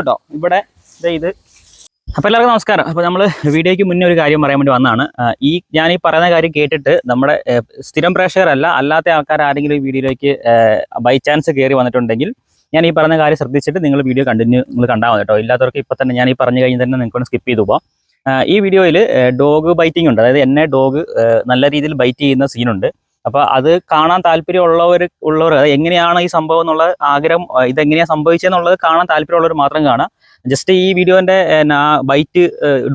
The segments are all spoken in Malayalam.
കേട്ടോ. ഇവിടെ ഇത്. അപ്പോൾ എല്ലാവർക്കും നമസ്കാരം. അപ്പോൾ നമ്മൾ വീഡിയോയ്ക്ക് മുന്നേ ഒരു കാര്യം പറയാൻ വേണ്ടി വന്നതാണ്. ഈ ഞാൻ ഈ പറയുന്ന കാര്യം കേട്ടിട്ട് നമ്മുടെ സ്ഥിരം പ്രേക്ഷകരല്ല അല്ലാത്ത ആൾക്കാർ ആരെങ്കിലും ഈ വീഡിയോയിലേക്ക് ബൈ ചാൻസ് കയറി വന്നിട്ടുണ്ടെങ്കിൽ ഞാൻ ഈ പറഞ്ഞ കാര്യം ശ്രദ്ധിച്ചിട്ട് നിങ്ങൾ വീഡിയോ കണ്ടിന്യൂ നിങ്ങൾ കണ്ടാൽ മതി കേട്ടോ. ഇല്ലാത്തവർക്ക് ഇപ്പം തന്നെ ഞാൻ ഈ പറഞ്ഞു കഴിഞ്ഞ് തന്നെ നിങ്ങൾക്ക് സ്കിപ്പ് ചെയ്തു പോകാം ഈ വീഡിയോയിൽ ഡോഗ് ബൈറ്റിംഗ് ഉണ്ട്. അതായത് എന്നെ ഡോഗ് നല്ല രീതിയിൽ ബൈറ്റ് ചെയ്യുന്ന സീനുണ്ട് അപ്പോൾ അത് കാണാൻ താല്പര്യമുള്ളവർ ഉള്ളവർ എങ്ങനെയാണ് ഈ സംഭവം എന്നുള്ള ആഗ്രഹം ഇതെങ്ങനെയാണ് സംഭവിച്ചതെന്നുള്ളത് കാണാൻ താല്പര്യമുള്ളവർ മാത്രം കാണാം. ജസ്റ്റ് ഈ വീഡിയോന്റെ ബൈറ്റ്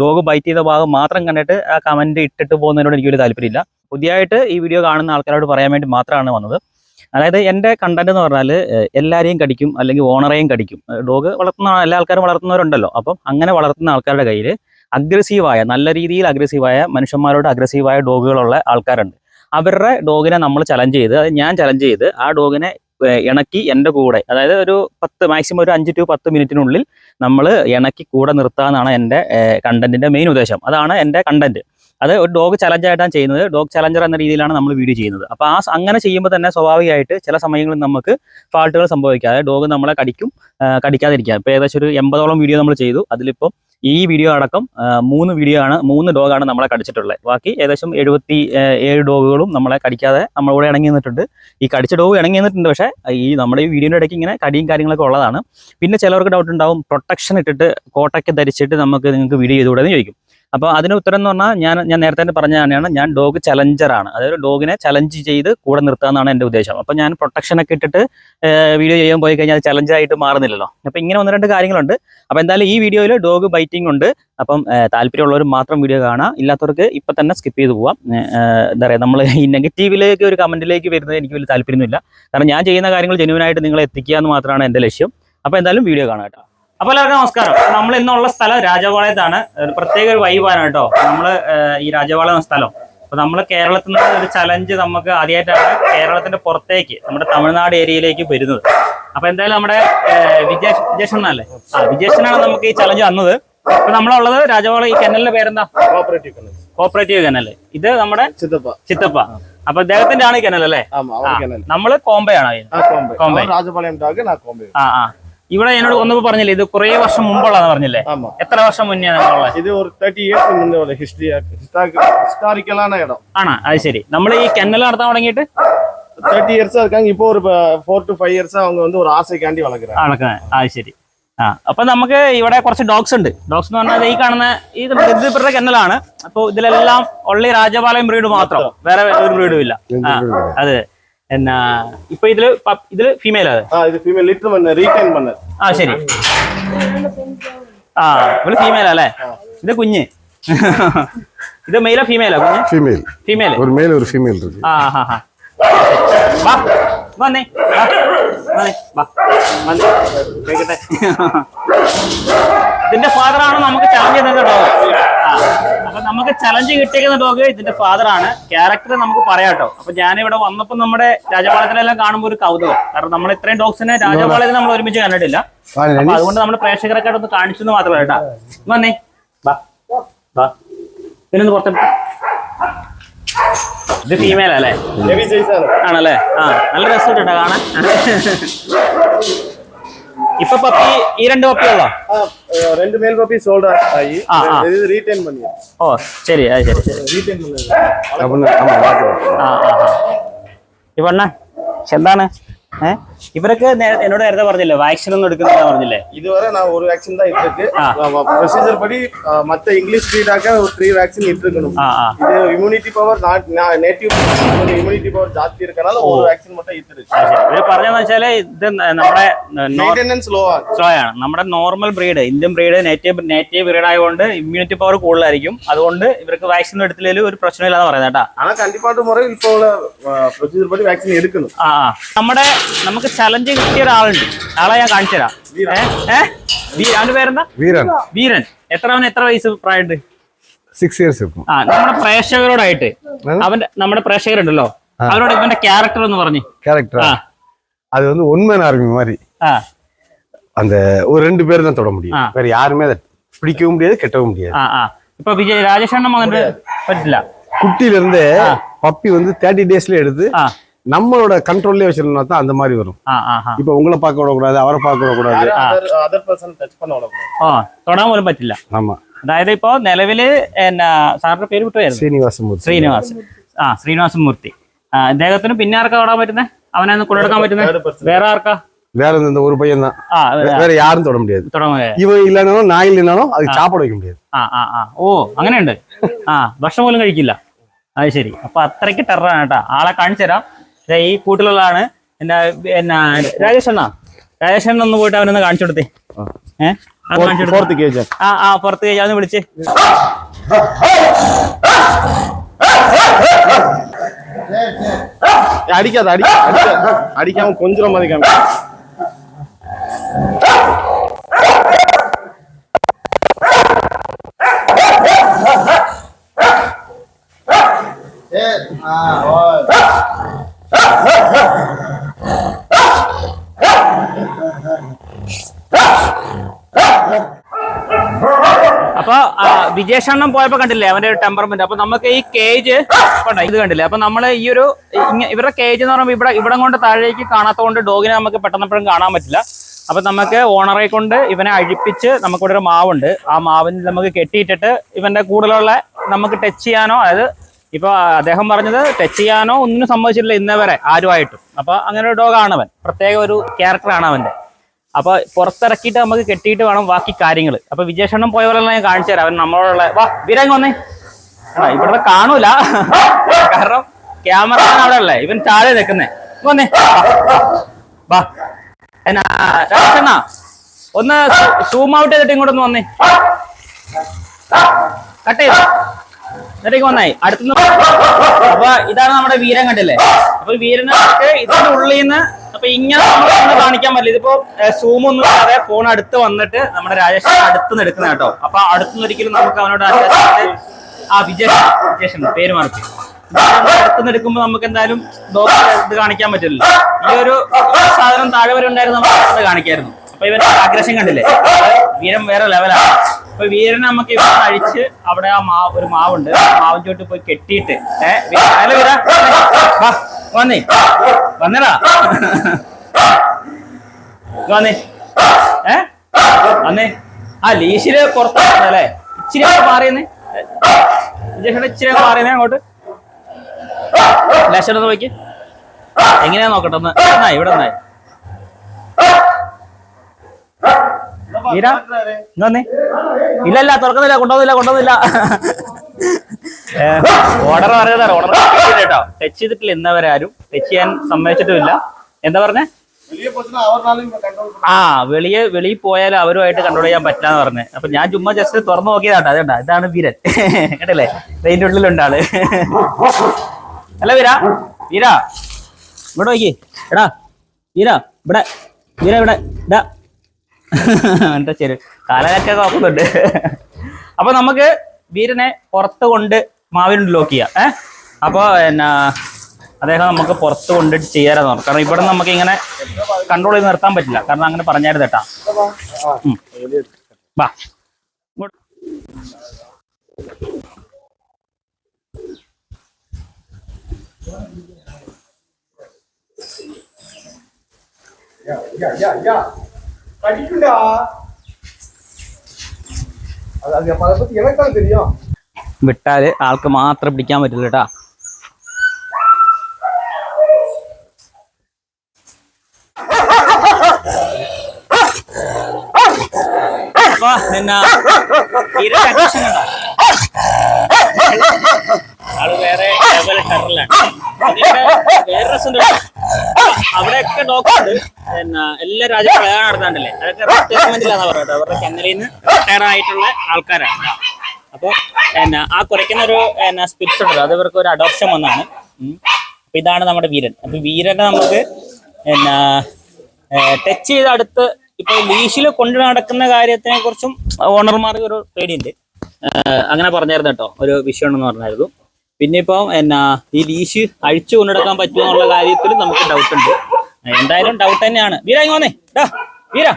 ഡോഗ് ബൈറ്റ് ചെയ്ത ഭാഗം മാത്രം കണ്ടിട്ട് ആ കമന്റ് ഇട്ടിട്ട് പോകുന്നതിനോട് എനിക്ക് വലിയ താല്പര്യമില്ല. പുതിയതായിട്ട് ഈ വീഡിയോ കാണുന്ന ആൾക്കാരോട് പറയാൻ വേണ്ടി മാത്രമാണ് വന്നത്. അതായത് എന്റെ കണ്ടന്റ് എന്ന് പറഞ്ഞാൽ എല്ലാവരെയും കടിക്കും അല്ലെങ്കിൽ ഓണറേയും കടിക്കും. ഡോഗ് വളർത്തുന്ന എല്ലാ ആൾക്കാരും വളർത്തുന്നവരുണ്ടല്ലോ. അപ്പം അങ്ങനെ വളർത്തുന്ന ആൾക്കാരുടെ കയ്യിൽ അഗ്രസീവായ നല്ല രീതിയിൽ അഗ്രസീവായ മനുഷ്യന്മാരോട് അഗ്രസീവായ ഡോഗുകളുള്ള ആൾക്കാരുണ്ട്. അവരുടെ ഡോഗിനെ നമ്മൾ ചലഞ്ച് ചെയ്ത് ഞാൻ ചലഞ്ച് ചെയ്ത് ആ ഡോഗിനെ ഇണക്കി എന്റെ കൂടെ അതായത് ഒരു പത്ത് മാക്സിമം ഒരു അഞ്ച് ടു പത്ത് മിനിറ്റിനുള്ളിൽ നമ്മൾ ഇണക്കി കൂടെ നിർത്താന്നാണ് എന്റെ കണ്ടന്റിന്റെ മെയിൻ ഉദ്ദേശം. അതാണ് എന്റെ കണ്ടന്റ് അത് ഒരു ഡോഗ് ചലഞ്ചായിട്ടാണ് ചെയ്യുന്നത്. ഡോഗ് ചലഞ്ചർ എന്ന രീതിയിലാണ് നമ്മൾ വീഡിയോ ചെയ്യുന്നത്. അപ്പോൾ ആ അങ്ങനെ ചെയ്യുമ്പോൾ തന്നെ സ്വാഭാവികമായിട്ട് ചില സമയങ്ങളിൽ നമുക്ക് ഫാൾട്ടുകൾ സംഭവിക്കാം. അതായത് ഡോഗ് നമ്മളെ കടിക്കും കടിക്കാതിരിക്കാം. ഇപ്പോൾ ഏകദേശം ഒരു എൺപതോളം വീഡിയോ നമ്മൾ ചെയ്തു. അതിലിപ്പം ഈ വീഡിയോ അടക്കം മൂന്ന് വീഡിയോ ആണ് മൂന്ന് ഡോഗാണ് നമ്മളെ കടിച്ചിട്ടുള്ളത്. ബാക്കി ഏകദേശം എഴുപത്തി ഏഴ് ഡോഗുകളും നമ്മളെ കടിക്കാതെ നമ്മളോട് ഇണങ്ങി നിന്നിട്ടുണ്ട്. ഈ കടിച്ച ഡോഗ് ഇണങ്ങി നിന്നിട്ടുണ്ട് പക്ഷേ ഈ നമ്മുടെ ഈ വീഡിയോയുടെ ഇടയ്ക്ക് ഇങ്ങനെ കടിയും കാര്യങ്ങളൊക്കെ ഉള്ളതാണ്. പിന്നെ ചിലവർക്ക് ഡൗട്ട് ഉണ്ടാവും പ്രൊട്ടക്ഷൻ ഇട്ടിട്ട് കോട്ടയ്ക്ക് ധരിച്ചിട്ട് നമുക്ക് നിങ്ങൾക്ക് വീഡിയോ ചെയ്തുകൂടെ എന്ന് ചോദിക്കും. അപ്പോൾ അതിന് ഉത്തരം എന്ന് പറഞ്ഞാൽ ഞാൻ ഞാൻ നേരത്തെ തന്നെ പറഞ്ഞ തന്നെയാണ് ഞാൻ ഡോഗ് ചലഞ്ചറാണ് അതായത് ഡോഗിനെ ചലഞ്ച് ചെയ്ത് കൂടെ നിർത്താമെന്നാണ് എന്റെ ഉദ്ദേശം. അപ്പോൾ ഞാൻ പ്രൊട്ടക്ഷനൊക്കെ ഇട്ടിട്ട് വീഡിയോ ചെയ്യാൻ പോയി കഴിഞ്ഞാൽ അത് ചലഞ്ചായിട്ട് മാറുന്നില്ലല്ലോ. അപ്പോൾ ഇങ്ങനെ ഒന്ന് രണ്ട് കാര്യങ്ങളുണ്ട്. അപ്പോൾ എന്തായാലും ഈ വീഡിയോയിൽ ഡോഗ് ബൈറ്റിംഗ് ഉണ്ട്. അപ്പം താല്പര്യമുള്ളവർ മാത്രം വീഡിയോ കാണാം. ഇല്ലാത്തവർക്ക് ഇപ്പം തന്നെ സ്കിപ്പ് ചെയ്ത് പോവാം. എന്താ പറയുക നമ്മൾ ഈ നെഗറ്റീവിലേക്ക് ഒരു കമന്റിലേക്ക് വരുന്നത് എനിക്ക് വലിയ താല്പര്യമൊന്നുമില്ല. കാരണം ഞാൻ ചെയ്യുന്ന കാര്യങ്ങൾ ജെനുവനായിട്ട് നിങ്ങളെ എത്തിക്കുക എന്ന് മാത്രമാണ് എന്റെ ലക്ഷ്യം. അപ്പോൾ എന്തായാലും വീഡിയോ കാണാം കേട്ടോ. അപ്പോൾ എല്ലാവർക്കും നമസ്കാരം. നമ്മൾ ഇന്നുള്ള സ്ഥലം രാജപാളയത്താണ് പ്രത്യേക ഒരു വൈബാണ് കേട്ടോ. നമ്മൾ ഈ രാജവാള എന്ന സ്ഥലം. അപ്പോൾ നമ്മൾ കേരളത്തിൽ നിന്ന് ഒരു ചലഞ്ച് നമുക്ക് ആദ്യമായിട്ടാണ് കേരളത്തിന്റെ പുറത്തേക്ക് നമ്മുടെ തമിഴ്നാട് ഏരിയയിലേക്ക് വരുന്നത്. അപ്പോൾ എന്തായാലും നമ്മുടെ വിജേഷ് വിജേഷനല്ലേ ആ വിജേഷനാണ് നമുക്ക് ഈ ചലഞ്ച് വന്നത് അപ്പൊ നമ്മളുള്ളത് രാജവാള ഈ കെനലിന്റെ പേരെന്താ? കോപ്പറേറ്റീവ് കെനൽ കോപ്പറേറ്റീവ് കെനൽ ഇത് നമ്മുടെ ചിത്തപ്പ. ചിത്തപ്പ. അപ്പൊ അദ്ദേഹത്തിന്റെ ആണ് കനൽ അല്ലേ? നമ്മൾ കോമ്പയാണ്. കോമ്പ. രാജപാളയം ആ ആ. ഇവിടെ എന്നോട് ഒന്നപ്പോ പറഞ്ഞില്ലേ ഇത് കുറെ വർഷം മുമ്പുള്ളതാണ് പറഞ്ഞില്ലേ? എത്ര വർഷം മുന്നേ ഇത് ഒരു ഇടം. ആണോ? അത് ശരി. നമ്മൾ ഈ കെന്നൽ നടത്താൻ തുടങ്ങിയിട്ട് தேர்ட்டி இயர்ஸா இருக்காங்க இப்போ ஒரு ஃபோர் டு ஃபைவ் இயர்ஸா அவங்க வந்து ஒரு ஆசைக்காண்டி வளர்க்குறாங்க ஆ ശരി. ആ അപ്പൊ നമുക്ക് ഇവിടെ കുറച്ച് ഡോഗ്സ് ഉണ്ട്. ഡോഗ്സ് എന്ന് പറഞ്ഞാൽ ഈ കാണുന്ന ഈ ഇത് കെന്നലാണ് അപ്പൊ ഇതിലെല്ലാം ഉള്ള രാജപാലയം ബ്രീഡ് മാത്രം. വേറെ ഒരു ബ്രീഡും ഇല്ല. അതെ. എന്നാ ഇപ്പൊ ഇതില് പ- ഇതില് ഫീമെയിൽ അത് ஆ இது ஃபீமேல் லிட்டர் பண்ண ரீடைன் பண்ண ആ ശരി ആ ഇവള് ഫീമെയിൽ അല്ലേ ഇത് കുഞ്ഞ് ഇത് മെയിലോ ഫീമെയിലോ കുഞ്ഞ് ஃபீமேல் ഫീമെയിൽ ஒரு மேல் ஒரு ஃபீமேல் இருக்கு ആ ഹാ ഹാ വാ വന്നേ വാ വന്നേ വാ വന്നേ കേക്കട്ടെ ഇതിന്റെ ഫാദർ ആണ് നമുക്ക് ചലഞ്ച് ചെയ്യുന്ന ഡോഗ് അപ്പൊ നമുക്ക് ചലഞ്ച് കിട്ടിയിരിക്കുന്ന ഡോഗ് ഇതിന്റെ ഫാദർ ആണ്. ക്യാരക്ടർ നമുക്ക് പറയാട്ടോ. അപ്പൊ ഞാനിവിടെ വന്നപ്പോ നമ്മുടെ രാജപാളത്തിലെല്ലാം കാണുമ്പോൾ ഒരു കൗതുകം. കാരണം നമ്മൾ ഇത്രയും ഡോഗ്സിനെ രാജപാളയത്തിൽ നമ്മൾ ഒരുമിച്ച് കണ്ടിട്ടില്ല. അതുകൊണ്ട് നമ്മുടെ പ്രേക്ഷകരൊക്കെ ഒന്ന് കാണിച്ചെന്ന് മാത്രമേ കേട്ടോ. വന്നേ. ബാ ബാ പിന്നെ പുറത്തെ ഇത് ഫീമെയിൽ അല്ലേ? ആണല്ലേ? ആ നല്ല രസമായിട്ടോ കാണാൻ. இப்ப பப்பி இரண்டு பப்பியா ரெண்டு மேல் பப்பி சோல்ட் ஆகி இது ரீடைன் பண்ணி ஓ சரி அது சரி சரி ரீடைன் பண்ணி அப்படின்னா ஆமா இப்போ என்ன செந்தானே ആ ഇവണ്ണ എന്താണ് ഏ ഇവരൊക്കെ നേ- എന്നോട് നേരത്തെ പറഞ്ഞില്ലേ വാക്സിൻ ഒന്നും എടുക്കുന്നില്ല പറഞ്ഞില്ലേ இதுவரை நான் ஒரு வேக்சின் தான் இருக்கு ஆ. ப்ரொசீஜர் படி ஆ, மத்த இங்கிலீஷ் ப்ரீடாக ஒரு த்ரீ வேக்சின் இட்டிருக்கணும் ആ ആ இது immunity power native immunity power ஜாஸ்தி இருக்கனால ஒரு வேக்சின் மட்டும் இருக்கு അത് ശരി ഇവര് പറഞ്ഞതെന്ന് വെച്ചാല് ഇത് നമ്മുടെ മെയിൻ്റെനൻസ് ലോ ആണ് സ്ലോ ആണ് നമ്മുടെ normal breed Indian breed native native breed ആയതുകൊണ്ട് ഇമ്മ്യൂണിറ്റി പവർ കൂടുതലായിരിക്കും അതുകൊണ്ട് ഇവർക്ക് വാക്സിൻ എടുത്തില്ലെങ്കിലും ഒരു പ്രശ്നമില്ലാന്ന് പറയുന്നത് കേട്ടാ ஆனா கண்டிப்பாட்டு முறை இப்போ உள்ள ப்ரொசீஜர் படி வேக்சின் எடுக்கணும் ആ ആ. നമ്മുടെ നമുക്ക് ചലഞ്ച് കിട്ടിയ ഒരാളുണ്ട് ആളെ ഞാൻ കാണിച്ചു തരാം ഏ? ഏ? വീ- അവന്റെ പേരെന്താ வீரன் വീരൻ എത്ര അവന് എത്ര വയസ്സ് പ്രായമുണ്ട് சிக்ஸ் இயர்ஸ் இருக்கும் ആ നമ്മുടെ പ്രേക്ഷകരോടായിട്ട് അവന്റെ നമ്മുടെ പ്രേക്ഷകരുണ്ടല്ലോ അവരോട് ഇവന്റെ ക്യാരക്ടർ എന്ന് പറഞ്ഞു கேரக்டரா ആ அது வந்து உண்மையான ஆர்மி மாதிரி ആ அந்த ஒரு ரெண்டு பேர் தான் தொட முடியும் ஆ. வேற யாருமே அதை பிடிக்கவும் முடியாது கெட்டவும் முடியாது ആ ആ ഇപ്പൊ വിജയ് രാജേഷ് അണ്ണൻ വന്നിട്ട് പറ്റില്ല குட்டியில இருந்து பப்பி வந்து தேர்ட்டி டேஸ்ல எடுத்து ആ நம்மளோட கண்ட்ரோல்ல வச்சிருந்தா தான் அந்த மாதிரி வரும். இப்ப உங்களை பார்க்க கூடாது அவரை பார்க்க விட கூடாது പോലും പറ്റില്ല ஆமா. അതായത് ഇപ്പോ നിലവിൽ എന്നാ സാറിന്റെ പേര് വിട്ടുപോയായിരുന്നു ശ്രീനിവാസം மூர்த்தி. ശ്രീനിവാസ് ആ ശ്രീനിവാസൻ മൂർത്തി ആ, അദ്ദേഹത്തിന് പിന്നെ ആർക്കാ തൊടാൻ പറ്റുന്നത് അവനെ പറ്റുന്നത് വേറെ ആർക്കാ? வேற இந்த ஒரு பையன் தான். ആ வே- வேற யாரும் தொட முடியாது തുടങ്ങുക இவன் இல்லைனாலும் நான் வைக்க முடியாது ആ. ആ ആ ഓ അങ്ങനെയുണ്ട്. ആ ഭക്ഷണം പോലും കഴിക്കില്ല. അത് ശരി. അപ്പൊ അത്രയ്ക്ക് ടെററാണ് കേട്ടോ. ആളെ കാണിച്ചു തരാം ഈ കൂട്ടിലുള്ളതാണ് എന്നാ എന്നാ രാജേഷ് അണ്ണാ രാജേഷ് അണ്ണ ഒന്ന് പോയിട്ട് അവനൊന്ന് കാണിച്ചു കൊടുത്തേ ഏഹ് കാണിച്ചു കൊടുത്തേ. ஃபோர்த்து கேஜ் ആ ആ പുറത്ത് കഴിയാ ഒന്ന് വിളിച്ച് அடிக்காத அடிக்க அடிக்காத. அடிக்காம கொஞ்சம் மாதிரி காமி അപ്പൊ ആ, വിജേഷ് അണ്ണൻ പോയപ്പോ കണ്ടില്ലേ അവന്റെ ഒരു ടെമ്പർമെന്റ് അപ്പൊ നമുക്ക് ഈ കേജ് ഇത് കണ്ടില്ലേ? അപ്പൊ നമ്മൾ ഈ ഒരു ഇവരുടെ കേജ് എന്ന് പറയുമ്പോൾ ഇവിടെ ഇവിടെ കൊണ്ട് താഴേക്ക് കാണാത്തതുകൊണ്ട് ഡോഗിനെ നമുക്ക് പെട്ടെന്നെപ്പോഴും കാണാൻ പറ്റില്ല. അപ്പൊ നമുക്ക് ഓണറെ കൊണ്ട് ഇവനെ അഴിപ്പിച്ച് നമുക്കിവിടെ ഒരു മാവുണ്ട്. ആ മാവിന് നമുക്ക് കെട്ടിയിട്ടിട്ട് ഇവന്റെ കൂടുതലുള്ള നമുക്ക് ടച്ച് ചെയ്യാനോ അതായത് ഇപ്പൊ അദ്ദേഹം പറഞ്ഞത് ടച്ച് ചെയ്യാനോ ഒന്നിനും സമ്മതിച്ചിട്ടില്ല ഇന്നേ വരെ ആരുമായിട്ടും. അപ്പൊ അങ്ങനെ ഒരു ഡോഗ് ആണവൻ പ്രത്യേക ഒരു ക്യാരക്ടറാണ് അവന്റെ അപ്പൊ പുറത്തിറക്കിയിട്ട് നമുക്ക് കെട്ടിയിട്ട് വേണം ബാക്കി കാര്യങ്ങൾ അപ്പൊ വിജേഷണ്ണം പോയ പോലെ ഞാൻ കാണിച്ചു തരാം. അവൻ നമ്മളോടുള്ള വാ വിരങ്ങ വന്നേ. ആ ഇവിടെ കാണൂല. കാരണം ക്യാമറ അവിടെ അല്ലേ ഇവൻ താഴെ നിൽക്കുന്നേ. വന്നേ. വാ. എന്നാ ഒന്ന് സൂം ഔട്ട് ചെയ്തിട്ട് ഇങ്ങോട്ടൊന്ന് വന്നേ. കട്ട് ചെയ്തു? എന്നിട്ടേക്ക് വന്നായി അടുത്തുനിന്ന് അപ്പൊ ഇതാണ് നമ്മുടെ വീരൻ കണ്ടില്ലേ? അപ്പൊ വീരനെ ഇതിന്റെ ഉള്ളിൽ നിന്ന് അപ്പൊ ഇങ്ങനെ കാണിക്കാൻ പറ്റില്ല. ഇതിപ്പോ സൂം ഒന്നും ഇല്ലാതെ ഫോൺ അടുത്ത് വന്നിട്ട് നമ്മുടെ രാജേഷ് അടുത്ത് നിന്ന് എടുക്കുന്ന കേട്ടോ. അപ്പൊ അടുത്തുനിന്ന് ഒരിക്കലും നമുക്ക് അവനോട് ആ വിജേഷ് വിജേഷൻ പേര് മാറ്റി അടുത്തുനിന്ന് എടുക്കുമ്പോ നമുക്ക് എന്തായാലും ഇത് കാണിക്കാൻ പറ്റില്ല ഈ ഒരു സാധനം താഴെ വരെ ഉണ്ടായിരുന്നു നമുക്ക് കാണിക്കായിരുന്നു. അപ്പൊ ഇവരുടെ ആഗ്രഹം കണ്ടില്ലേ? വീരൻ വേറെ ലെവലാണ് അപ്പൊ വീരനെ നമുക്ക് ഇവിടെ അഴിച്ച് അവിടെ ആ മാവ് ഒരു മാവുണ്ട്. മാവിൻ ചോട്ട് പോയി കെട്ടിയിട്ട് വീര. വീര വന്നേ. വന്നടാ. വന്നേ. ഏ വന്നേ. ആ ലീശിൽ പുറത്തല്ലേ ഇച്ചിരി മാറിയെന്നേ. വിജേഷയുടെ ഇച്ചിരി മാറിയെന്നേ അങ്ങോട്ട്. ലക്ഷണം നോക്കി എങ്ങനെയാ നോക്കട്ടെ ഒന്ന്. ഇവിടെ നന്നായി മീര ഇങ്ങന്നെ ഇല്ലല്ല തുറക്കുന്നില്ല കൊണ്ടുവന്നില്ല കൊണ്ടുവന്നില്ല. ഓർഡർ പറയുന്നതാണ് ഓർഡർ കേട്ടോ ടച്ച് ചെയ്തിട്ടില്ല ഇന്നവരെ ആരും. ടച്ച് ചെയ്യാൻ സമ്മതിച്ചിട്ടുമില്ല. എന്താ പറഞ്ഞേ? ആ വെളിയെ വെളിയിൽ പോയാൽ അവരുമായിട്ട് കൺട്രോൾ ചെയ്യാൻ പറ്റാന്ന് പറഞ്ഞു. അപ്പൊ ഞാൻ ചുമ്മാ ജസ്റ്റ് തുറന്നു നോക്കിയതാട്ടോ. അതേണ്ട ഇതാണ് വീരൻ. കേട്ടല്ലേ? അതിന്റെ ഉള്ളിലുണ്ടാൾ അല്ല വീര. വീര. ഇവിടെ നോക്കി. എടാ വീര ഇവിടെ. വീര ഇവിടെ. ഇടാ എന്താ അപ്പൊ നമുക്ക് വീരനെ പുറത്ത് കൊണ്ട് മാവിനുണ്ട് ലോക്ക് ചെയ്യാം. ഏ? അപ്പൊ എന്നാ അദ്ദേഹം നമുക്ക് പുറത്ത് കൊണ്ടിട്ട് ചെയ്യാനാണ് നോക്കാം കാരണം ഇവിടെ നമുക്ക് ഇങ്ങനെ കൺട്രോൾ ചെയ്ത് നിർത്താൻ പറ്റില്ല. കാരണം അങ്ങനെ പറഞ്ഞായിരുന്നു കേട്ടാ. yeah, yeah, ഇങ്ങോട്ട്. படிக்குண்டா அது அது அப்ப அதை பத்தி எனக்கு தான் தெரியும் വിട്ടാല് ആൾക്ക് മാത്രം പിടിക്കാൻ പറ്റില്ല കേട്ടാ അപ്പൊ പിന്നെ തീരെ confusion ഉണ്ടോ? ആള് വേറെ ലെവൽ ടെററിലാണ് ഇതിന്റെ വേറെ രസം എന്താ അറിയോ? അവിടെയൊക്കെ ഡോക്ടർ പിന്നെ എല്ലാ രാജ്യവും പ്രയാണം നടത്താണ്ടല്ലേ? അതൊക്കെ റിട്ടയർമെന്റിലാന്ന് പറയുന്നത്. അവരുടെ കന്നലിൽ നിന്ന് റിട്ടയർ ആയിട്ടുള്ള ആൾക്കാരാണ് അപ്പോൾ എന്നാ ആ കുറയ്ക്കുന്ന ഒരു എന്നാ സ്പിരിറ്റ്സ് ഉണ്ടല്ലോ. അത് ഇവർക്ക് ഒരു അഡോപ്ഷൻ വന്നാണ് അപ്പൊ ഇതാണ് നമ്മുടെ വീരൻ. അപ്പൊ വീരനെ നമുക്ക് എന്നാ ടച്ച് ചെയ്ത് അടുത്ത് ഇപ്പൊ ലീഷിൽ കൊണ്ടു നടക്കുന്ന കാര്യത്തിനെ കുറിച്ചും ഓണർമാർക്ക് ഒരു പേടിയുണ്ട്. അങ്ങനെ പറഞ്ഞായിരുന്നു കേട്ടോ. ഒരു വിഷയം ഉണ്ടെന്ന് പറഞ്ഞായിരുന്നു. പിന്നെ ഇപ്പൊ എന്നാ ഈ ലീഷ് അഴിച്ചു കൊണ്ടെടുക്കാൻ പറ്റുമോ എന്നുള്ള കാര്യത്തിൽ നമുക്ക് ഡൗട്ട് ഉണ്ട് എന്തായാലും ഡൗട്ട് തന്നെയാണ് വീര ഇങ്ങ് വന്നേ ഡാ വീര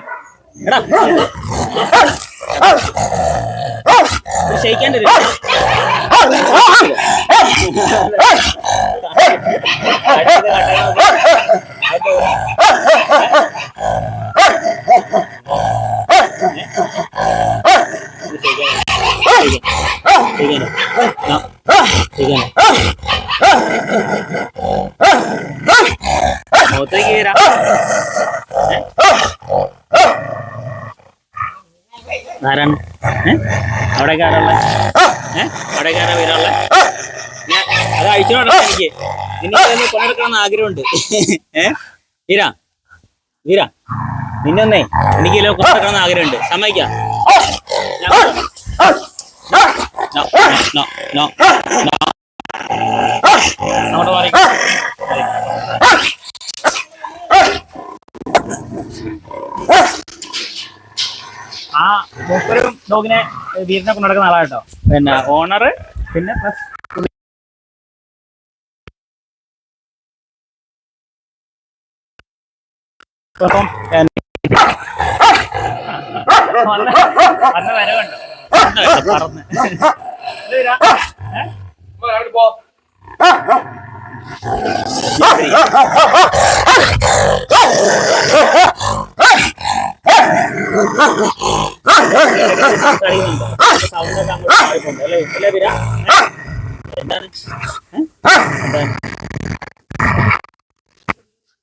മുഖത്തേക്ക് വീരാ ആരാണ് അവിടെ അവിടേക്ക് ആരാ വീരാളെ ഞാൻ അത് അഴിച്ചോടാ എനിക്ക് നിന്നെ പണിയെടുക്കണം ആഗ്രഹമുണ്ട് ഏ വീര വീര നിന്നെ ഒന്നേ എനിക്ക് ഇതിലോ കൊണ്ടെടുക്കണം ആഗ്രഹമുണ്ട് സമ്മതിക്കാം അങ്ങോട്ട് മാറി. ആ മൂപ്പരും ഡോഗിനെ വീടിനെ കൊണ്ടുനടക്കുന്ന ആളാട്ടോ പിന്നെ ഓണർ പിന്നെ പ്ലസ് അപ്പം അന്ന് വരവുണ്ടോ.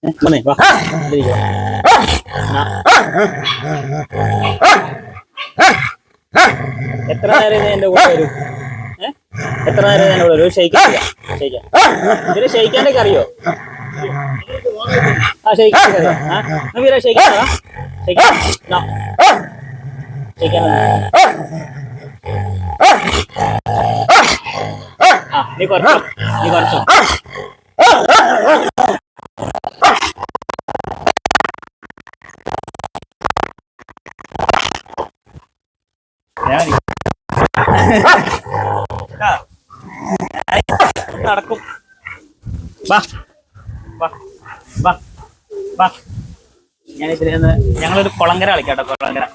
വന്നേ, വാ. ഇരിക്ക്. എത്ര നേരം എന്റെ കൂടെ വരും? എത്ര നേരം കൂടെ വരും? ഷെയ്ക്കാൻ ഷെയ്ക്കാൻ ഇതിന് ഷെയ്ക്കാനൊക്കെ അറിയോ? ആ ഷെയ്ക്കാനൊക്കെ അറിയോ ആ വീര ഷെയ്ക്കാൻ ഷെയ്ക്കാൻ ഷെയ്ക്കാൻ ആ നീ കുറച്ചോ നീ കുറച്ചോ. വാ. വാ. വാ. വാ. ഞാൻ ഇതിൽ നിന്ന് ഞങ്ങളൊരു കുളങ്കര കളിക്കാട്ടോ കുളങ്കര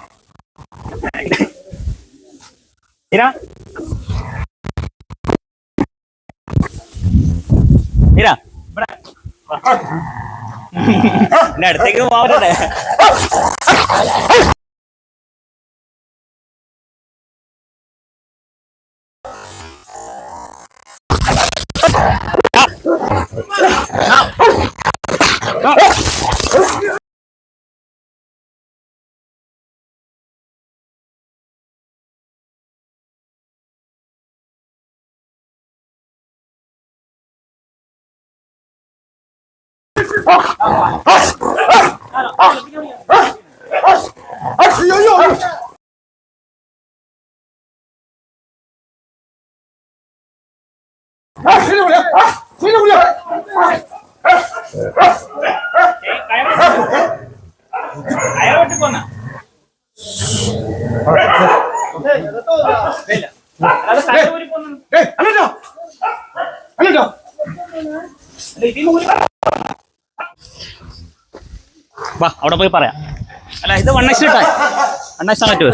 ഇരാ. ഇരാ. ഇവിടെ. എന്റെ അടുത്തേക്ക് പോവട്ടെ ഊരി പോന്നു. അല്ല, ഇതിന് ഊരി വാ അവിടെ പോയി പറയാം. അല്ല ഇത് വണ്ണക്സ് ഇട്ടാ വണ്ണക്സ് പറ്റുമോ?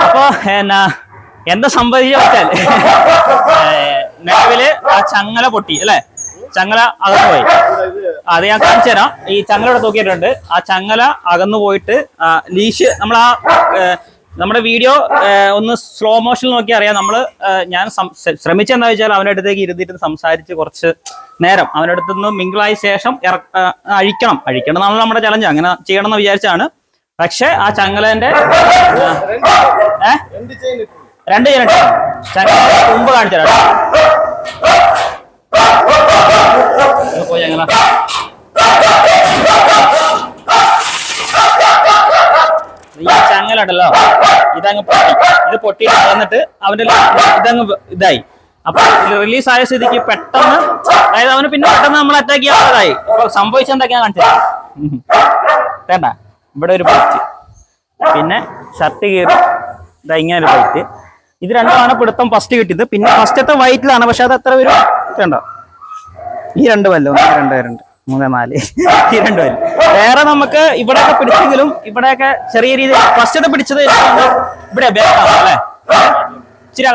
അപ്പൊ എന്നാ എന്താ സംഭവിച്ച വെച്ചാൽ നിലവിൽ ആ ചങ്ങല പൊട്ടി അല്ലെ? ചങ്ങല അകന്നു പോയി. അത് ഞാൻ കാണിച്ചു തരാം. ഈ ചങ്ങല ഇവിടെ തൂക്കിയിട്ടുണ്ട്. ആ ചങ്ങല അകന്നു പോയിട്ട് ലീഷ് ഏ, നമ്മുടെ വീഡിയോ ഒന്ന് സ്ലോ മോഷൻ നോക്കി അറിയാം. നമ്മൾ ഞാൻ ശ്രമിച്ചെന്താ വെച്ചാൽ അവന്റെ അടുത്തേക്ക് ഇരുന്നിട്ട് സംസാരിച്ച് കുറച്ച് നേരം. അവന്റെ അടുത്ത് നിന്ന് മിങ്കിളായ ശേഷം അഴിക്കണം. അഴിക്കണം എന്നാണ് നമ്മുടെ ചലഞ്ച് അങ്ങനെ ചെയ്യണം എന്ന് വിചാരിച്ചാണ്. പക്ഷെ ആ ചങ്ങലേന്റെ രണ്ട് ചെയിൻ ചങ്ങല മുമ്പ് കാണിച്ചു പോയി ചങ്ങല ഈ ചങ്ങലുണ്ടല്ലോ ഇതങ്ങ് പൊട്ടി ഇത് പൊട്ടി വന്നിട്ട് അവന്റെ ഇതങ്ങ് ഇതായി. അപ്പൊ റിലീസ് ആയ സ്ഥിതിക്ക് പെട്ടെന്ന് അതായത് അവന് പിന്നെ പെട്ടെന്ന് നമ്മൾ അറ്റാക്ക് ചെയ്യാത്തതായി അപ്പൊ സംഭവിച്ചെന്തൊക്കെയാ കാണിച്ചത് വേണ്ട ഇവിടെ ഒരു പൈറ്റ് പിന്നെ ഷർട്ട് കീറി ഇതാ ഇങ്ങനെ ഒരു പൈറ്റ് ഇത് രണ്ടുമാണ് പിടുത്തം ഫസ്റ്റ് കിട്ടിയത്. പിന്നെ ഫസ്റ്റത്തെ വൈറ്റിലാണ് പക്ഷെ അത് എത്ര വരും വേണ്ട ഈ രണ്ട് വല്ല ഒന്ന് രണ്ട് രണ്ട് മൂന്ന് നാല്. രണ്ട് പേര് വേറെ നമുക്ക് ഇവിടെയൊക്കെ പിടിച്ചെങ്കിലും ഇവിടെയൊക്കെ ചെറിയ രീതിയിൽ ഫസ്റ്റ് പിടിച്ചത് ഇവിടെ അല്ലേ ഇച്ചിരി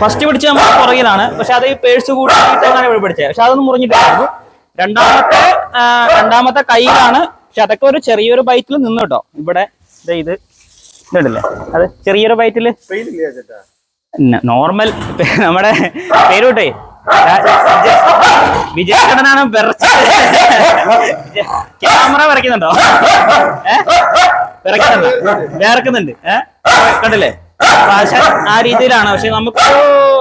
ഫസ്റ്റ് പിടിച്ച നമ്മൾ പുറകിലാണ്. പക്ഷെ അത് ഈ പേഴ്സ് കൂട്ടിയിട്ടാണ് ഇവിടെ പിടിച്ചത്. പക്ഷെ അതൊന്നും മുറിഞ്ഞിട്ടായിരുന്നു രണ്ടാമത്തെ രണ്ടാമത്തെ കയ്യിലാണ്. പക്ഷെ അതൊക്കെ ഒരു ചെറിയൊരു ബൈറ്റിൽ നിന്നു കേട്ടോ. ഇവിടെ ഇത് ഇത് ഇതുണ്ടല്ലേ? അത് ചെറിയൊരു ബൈറ്റിൽ നോർമൽ നമ്മുടെ പേരൂട്ടെ. വിജയഘടനാണ് ക്യാമറ വിറയ്ക്കുന്നുണ്ടോ വിറയ്ക്കുന്നുണ്ട് വിറക്കുന്നുണ്ട് ഏഹ് കണ്ടില്ലേ? ഭാഷ ആ രീതിയിലാണ്. പക്ഷെ നമുക്ക്